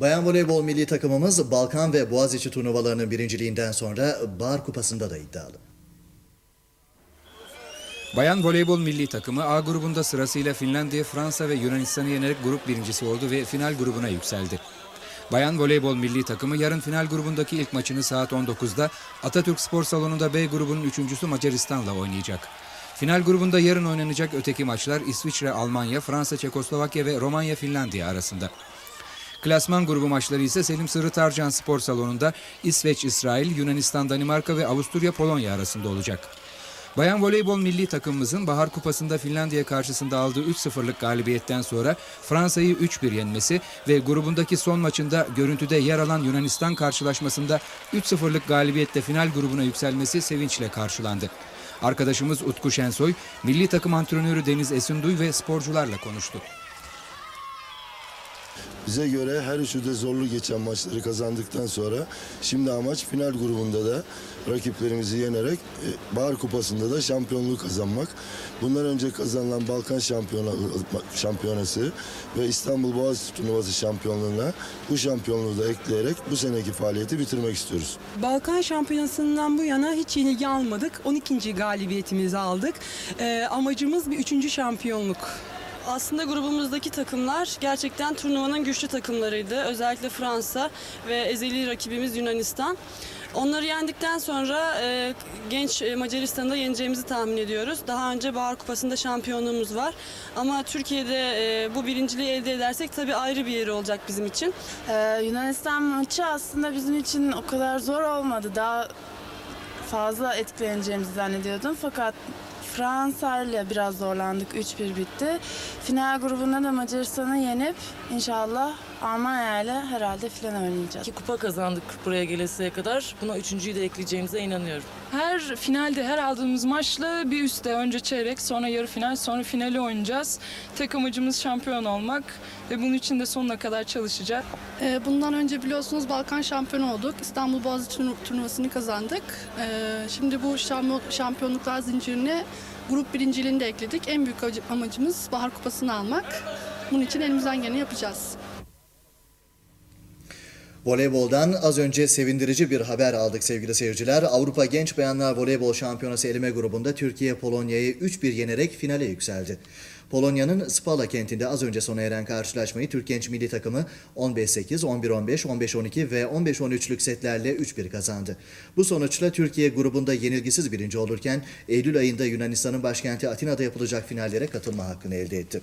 Bayan voleybol milli takımımız Balkan ve Boğaziçi turnuvalarının birinciliğinden sonra Bahar Kupası'nda da iddialı. Bayan voleybol milli takımı A grubunda sırasıyla Finlandiya, Fransa ve Yunanistan'ı yenerek grup birincisi oldu ve final grubuna yükseldi. Bayan voleybol milli takımı yarın final grubundaki ilk maçını saat 19'da Atatürk Spor Salonu'nda B grubunun üçüncüsü Macaristan'la oynayacak. Final grubunda yarın oynanacak öteki maçlar İsviçre, Almanya, Fransa, Çekoslovakya ve Romanya, Finlandiya arasında. Klasman grubu maçları ise Selim Sırrı Tarcan Spor Salonu'nda İsveç, İsrail, Yunanistan, Danimarka ve Avusturya, Polonya arasında olacak. Bayan voleybol milli takımımızın Bahar Kupası'nda Finlandiya karşısında aldığı 3-0'lık galibiyetten sonra Fransa'yı 3-1 yenmesi ve grubundaki son maçında görüntüde yer alan Yunanistan karşılaşmasında 3-0'lık galibiyetle final grubuna yükselmesi sevinçle karşılandı. Arkadaşımız Utku Şensoy, milli takım antrenörü Deniz Esinduy ve sporcularla konuştu. Bize göre her üçü de zorlu geçen maçları kazandıktan sonra şimdi amaç final grubunda da rakiplerimizi yenerek e, Bahar Kupası'nda da şampiyonluğu kazanmak. Bundan önce kazanılan Balkan Şampiyona, Şampiyonası ve İstanbul Boğaziçi Turnuvası şampiyonluğuna bu şampiyonluğu da ekleyerek bu seneki faaliyeti bitirmek istiyoruz. Balkan Şampiyonası'ndan bu yana hiç yenilgi almadık. 12. galibiyetimizi aldık. Ee, amacımız bir üçüncü şampiyonluk. Aslında grubumuzdaki takımlar gerçekten turnuvanın güçlü takımlarıydı. Özellikle Fransa ve ezeli rakibimiz Yunanistan. Onları yendikten sonra e, genç e, Macaristan'ı da yeneceğimizi tahmin ediyoruz. Daha önce Bahar Kupası'nda şampiyonluğumuz var. Ama Türkiye'de e, bu birinciliği elde edersek tabii ayrı bir yeri olacak bizim için. Ee, Yunanistan maçı aslında bizim için o kadar zor olmadı. Daha fazla etkileneceğimizi zannediyordum. Fakat Fransa ile biraz zorlandık. 3-1 bitti. Final grubunda da Macaristan'ı yenip inşallah Almanya ile herhalde final oynayacağız. İki kupa kazandık buraya gelesiye kadar. Buna üçüncüyü de ekleyeceğimize inanıyorum. Her finalde her aldığımız maçla bir üstte önce çeyrek sonra yarı final sonra finali oynayacağız. Tek amacımız şampiyon olmak ve bunun için de sonuna kadar çalışacağız. Ee, Bundan önce biliyorsunuz Balkan şampiyonu olduk. İstanbul Boğaziçi turnu- turnuvasını kazandık. Ee, Şimdi bu şampiyon- şampiyonluklar zincirine grup birinciliğini de ekledik. En büyük acı- amacımız Bahar Kupası'nı almak. Bunun için elimizden geleni yapacağız. Voleyboldan az önce sevindirici bir haber aldık sevgili seyirciler. Avrupa Genç Bayanlar Voleybol Şampiyonası eleme grubunda Türkiye Polonya'yı 3-1 yenerek finale yükseldi. Polonya'nın Spala kentinde az önce sona eren karşılaşmayı Türk Genç Milli Takımı 15-8, 11-15, 15-12 ve 15-13'lük setlerle 3-1 kazandı. Bu sonuçla Türkiye grubunda yenilgisiz birinci olurken Eylül ayında Yunanistan'ın başkenti Atina'da yapılacak finallere katılma hakkını elde etti.